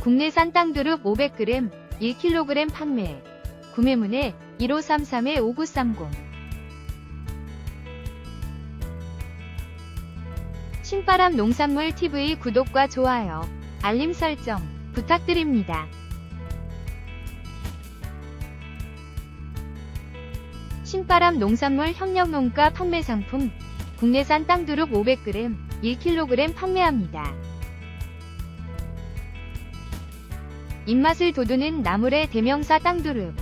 국내산 땅두릅 500g, 1kg 판매. 구매문의 1533-5930. 신바람 농산물 TV 구독과 좋아요, 알림 설정 부탁드립니다. 신바람 농산물 협력농가 판매 상품 국내산 땅두릅 500g, 1kg 판매합니다. 입맛을 돋우는 나물의 대명사 땅두릅.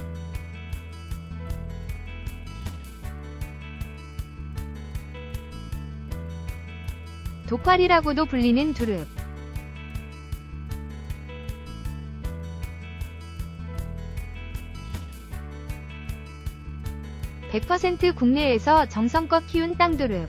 독활이라고도 불리는 두릅. (100% 국내에서 정성껏 키운 땅두릅)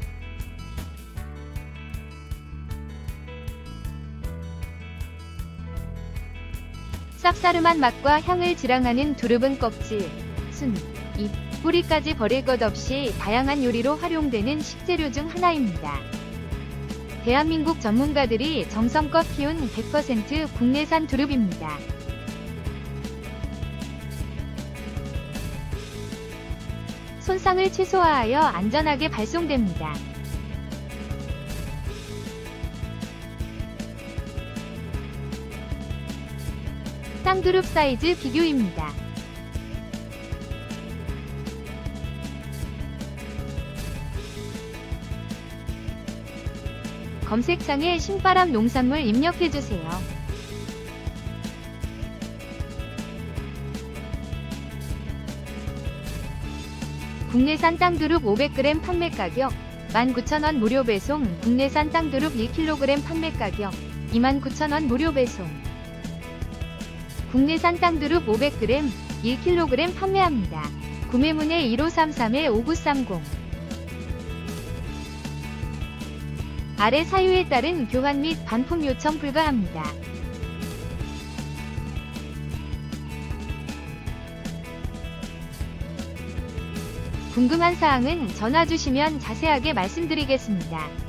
쌉싸름한 맛과 향을 지랑하는 두릅은 껍질, 순, 잎, 뿌리까지 버릴 것 없이 다양한 요리로 활용되는 식재료 중 하나입니다. 대한민국 전문가들이 정성껏 키운 100% 국내산 두릅입니다. 손상을 최소화하여 안전하게 발송됩니다. 쌍두릅 사이즈 비교입니다. 검색창에 신바람 농산물 입력해주세요. 국내산 땅두릅 500g 판매 가격 19,000원 무료 배송 국내산 땅두릅 1kg 판매 가격 29,000원 무료 배송 국내산 땅두릅 500g 1kg 판매합니다. 구매문의 1533-5930 아래 사유에 따른 교환 및 반품 요청 불가합니다. 궁금한 사항은 전화 주시면 자세하게 말씀드리겠습니다.